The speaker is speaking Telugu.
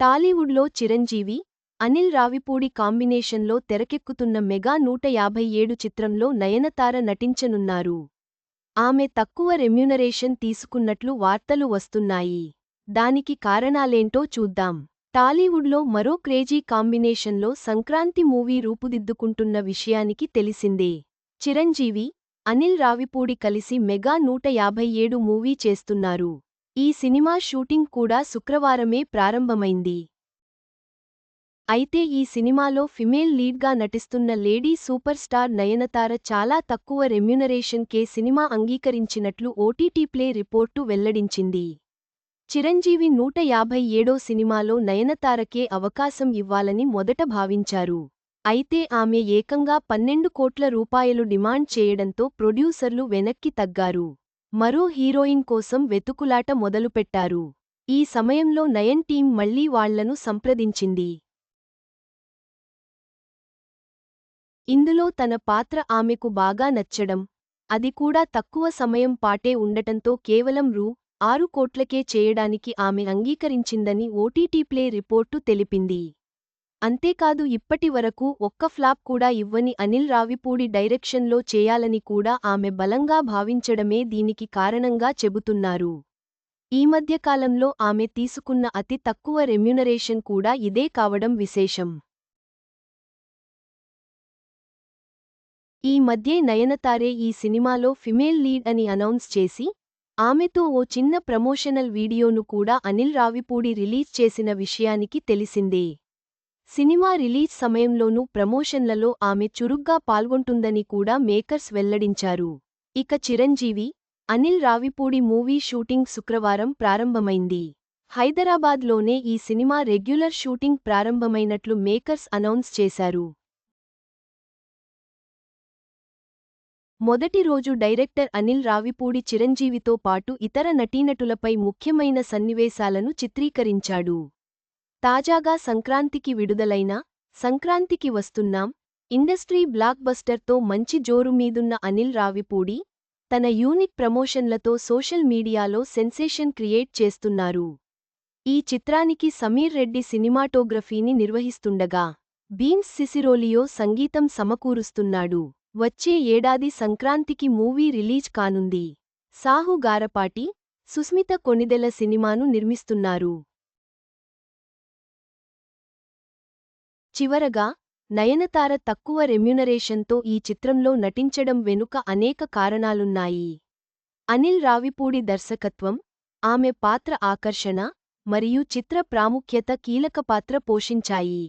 టాలీవుడ్లో చిరంజీవి అనిల్ రావిపూడి కాంబినేషన్లో తెరకెక్కుతున్న మెగా నూట యాభై ఏడు చిత్రంలో నయనతార నటించనున్నారు. ఆమె తక్కువ రెమ్యునరేషన్ తీసుకున్నట్లు వార్తలు వస్తున్నాయి. దానికి కారణాలేంటో చూద్దాం. టాలీవుడ్లో మరో క్రేజీ కాంబినేషన్లో సంక్రాంతి మూవీ రూపుదిద్దుకుంటున్న విషయానికి తెలిసిందే. చిరంజీవి అనిల్ రావిపూడి కలిసి మెగా నూట యాభై ఏడు మూవీ చేస్తున్నారు. ఈ సినిమా షూటింగ్ కూడా శుక్రవారమే ప్రారంభమైంది. అయితే ఈ సినిమాలో ఫిమేల్ లీడ్గా నటిస్తున్న లేడీ సూపర్ స్టార్ నయనతార చాలా తక్కువ రెమ్యునరేషన్ కే సినిమా అంగీకరించినట్లు ఓటీటీ ప్లే రిపోర్టు వెల్లడించింది. చిరంజీవి నూట యాభై ఏడో సినిమాలో నయనతారకే అవకాశం ఇవ్వాలని మొదట భావించారు. అయితే ఆమె ఏకంగా పన్నెండు కోట్ల రూపాయలు డిమాండ్ చేయడంతో ప్రొడ్యూసర్లు వెనక్కి తగ్గారు. మరో హీరోయిన్ కోసం వెతుకులాట మొదలుపెట్టారు. ఈ సమయంలో నయన్ టీం మళ్ళీ వాళ్ళను సంప్రదించింది. ఇందులో తన పాత్ర ఆమెకు బాగా నచ్చడం అది కూడా తక్కువ సమయం పాటే ఉండటంతో కేవలం రూ. ఆరు కోట్లకే చేయడానికి ఆమె అంగీకరించిందని ఓటీటీ ప్లే రిపోర్టు తెలిపింది. అంతేకాదు ఇప్పటి వరకు ఒక్క ఫ్లాప్ కూడా ఇవ్వని అనిల్ రావిపూడి డైరెక్షన్లో చేయాలని కూడా ఆమె బలంగా భావించడమే దీనికి కారణంగా చెబుతున్నారు. ఈ మధ్యకాలంలో ఆమె తీసుకున్న అతి తక్కువ రెమ్యునరేషన్ కూడా ఇదే కావడం విశేషం. ఈ మధ్యే నయనతారే ఈ సినిమాలో ఫిమేల్ లీడ్ అని అనౌన్స్ చేసి ఆమెతో ఓ చిన్న ప్రమోషనల్ వీడియోను కూడా అనిల్ రావిపూడి రిలీజ్ చేసిన విషయానికి తెలిసిందే. సినిమా రిలీజ్ సమయంలోనూ ప్రమోషన్లలో ఆమె చురుగ్గా పాల్గొంటుందని కూడా మేకర్స్ వెల్లడించారు. ఇక చిరంజీవి అనిల్ రావిపూడి మూవీ షూటింగ్ శుక్రవారం ప్రారంభమైంది. హైదరాబాద్లోనే ఈ సినిమా రెగ్యులర్ షూటింగ్ ప్రారంభమైనట్లు మేకర్స్ అనౌన్స్ చేశారు. మొదటి రోజు డైరెక్టర్ అనిల్ రావిపూడి చిరంజీవితో పాటు ఇతర నటీనటులపై ముఖ్యమైన సన్నివేశాలను చిత్రీకరించాడు. తాజాగా సంక్రాంతికి విడుదలైన సంక్రాంతికి వస్తున్నాం ఇండస్ట్రీ బ్లాక్ బస్టర్తో మంచి జోరు మీదున్న అనిల్ రావిపూడి తన యూనిక్ ప్రమోషన్లతో సోషల్ మీడియాలో సెన్సేషన్ క్రియేట్ చేస్తున్నారు. ఈ చిత్రానికి సమీర్ రెడ్డి సినిమాటోగ్రఫీని నిర్వహిస్తుండగా బీన్స్ సిసిరోలియో సంగీతం సమకూరుస్తున్నాడు. వచ్చే ఏడాది సంక్రాంతికి మూవీ రిలీజ్ కానుంది. సాహు గారపాటి సుస్మిత కొనిదెల సినిమాను నిర్మిస్తున్నారు. చివరగా నయనతార తక్కువ రెమ్యునరేషన్తో ఈ చిత్రంలో నటించడం వెనుక అనేక కారణాలున్నాయి. అనిల్ రావిపూడి దర్శకత్వం ఆమె పాత్ర ఆకర్షణ మరియు చిత్ర ప్రాముఖ్యత కీలక పాత్ర పోషించాయి.